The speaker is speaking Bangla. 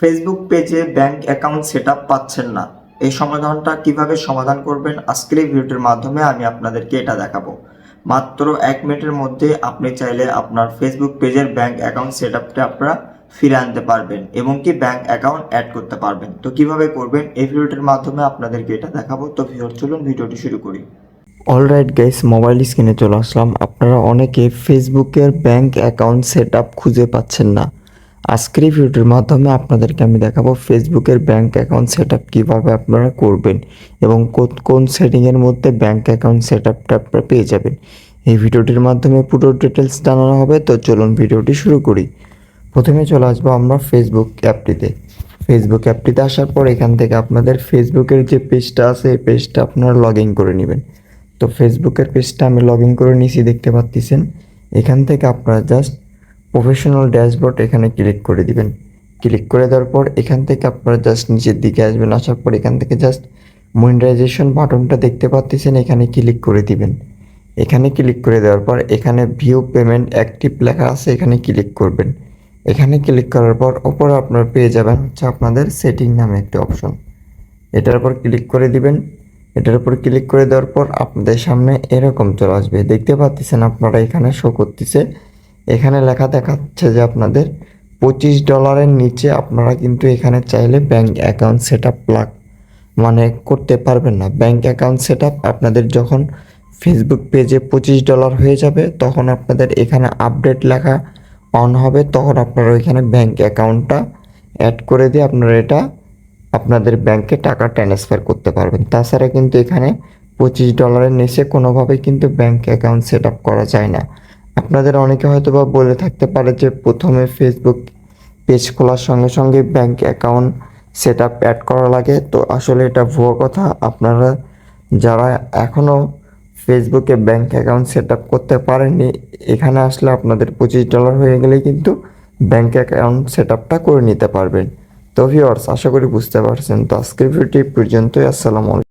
ফেসবুক পেজে ব্যাংক অ্যাকাউন্ট সেট পাচ্ছেন না। এই সমাধানটা কীভাবে সমাধান করবেন আজকের এই ভিডিওটির মাধ্যমে আমি আপনাদেরকে এটা দেখাবো। মাত্র এক মিনিটের মধ্যে আপনি চাইলে আপনার ফেসবুক পেজের ব্যাংক অ্যাকাউন্ট সেট আপটা আপনারা ফিরে আনতে পারবেন এবং কি ব্যাংক অ্যাকাউন্ট অ্যাড করতে পারবেন। তো কীভাবে করবেন এই ভিডিওটির মাধ্যমে আপনাদেরকে এটা দেখাবো। তো ভিডিও চলুন ভিডিওটি শুরু করি। অলরাইট গাইস মোবাইল স্ক্রিনে চলে আসলাম। আপনারা অনেকে ফেসবুকের ব্যাংক অ্যাকাউন্ট সেট খুঁজে পাচ্ছেন না। আজকের এই ভিডিওটির মাধ্যমে আপনাদেরকে আমি দেখাবো ফেসবুকের ব্যাংক অ্যাকাউন্ট সেট আপ কীভাবে আপনারা করবেন এবং কোন- কোন সেটিংয়ের মধ্যে ব্যাংক অ্যাকাউন্ট সেট আপটা আপনারা পেয়ে যাবেন। এই ভিডিওটির মাধ্যমে পুরো ডিটেলস জানানো হবে, তো চলুন ভিডিওটি শুরু করি। প্রথমে চলে আসব আমরা ফেসবুক অ্যাপটিতে। ফেসবুক অ্যাপটিতে আসার পর এখান থেকে আপনাদের ফেসবুকের যে পেজটা আছে, এই পেজটা আপনারা লগ ইন করে নেবেন। তো ফেসবুকের পেজটা আমি লগ ইন করে নিয়েছি, দেখতে পাচ্ছেন এখান থেকে আপনারা জাস্ট প্রফেশনাল ড্যাশবোর্ড এখানে ক্লিক করে দিবেন। ক্লিক করে দেওয়ার পর এখান থেকে আপনারা জাস্ট নিচের দিকে আসবেন, আসার পর এখান থেকে জাস্ট মনিটাইজেশন বাটনটা দেখতে পাচ্ছেন এখানে ক্লিক করে দিবেন। এখানে ক্লিক করে দেওয়ার পর এখানে ভিউ পেমেন্ট অ্যাক্টিভ লেখা আছে, এখানে ক্লিক করবেন। এখানে ক্লিক করার পর ওপরে আপনারা পেয়ে যাবেন হচ্ছে আপনাদের সেটিং নামে একটি অপশন এটার উপর ক্লিক করে দিবেন। এটার উপর ক্লিক করে দেওয়ার পর আপনাদের সামনে এরকম চলে আসবে। দেখতে পাচ্ছেন আপনারা এখানে শো করতেছে এখানে লেখা দেখাচ্ছে যে আপনাদের পঁচিশ ডলারের নিচে আপনারা কিন্তু এখানে চাইলে bank account set up plug মানে করতে পারবেন না। ব্যাংক অ্যাকাউন্ট সেট আপ আপনাদের যখন ফেসবুক পেজে পঁচিশ ডলার হয়ে যাবে, তখন আপনাদের এখানে আপডেট লেখা অন হবে, তখন আপনারা ওইখানে ব্যাংক অ্যাকাউন্টটা অ্যাড করে দিয়ে আপনারা এটা আপনাদের ব্যাংকে টাকা ট্রান্সফার করতে পারবেন। তাছাড়া কিন্তু এখানে পঁচিশ ডলারের নিচে কোনোভাবেই কিন্তু ব্যাংক অ্যাকাউন্ট সেট আপ করা যায় না। আপনাদের অনেকে হয়তো বা বলে থাকতে পারে যে প্রথমে ফেসবুক পেজ খোলার সঙ্গে সঙ্গে bank account set up add করা লাগে। তো আসলে এটা ভুয়ো কথা। আপনারা যারা এখনও ফেসবুকে ব্যাংক অ্যাকাউন্ট সেট আপ করতে পারেননি, এখানে আসলে আপনাদের পঁচিশ ডলার হয়ে গেলেই কিন্তু ব্যাংক অ্যাকাউন্ট সেট আপটা করে নিতে পারবেন। তো ভিওর্স আশা করি বুঝতে পারছেন। তো আজকের ভিডিওটি পর্যন্তই। আসসালামু আলাইকুম।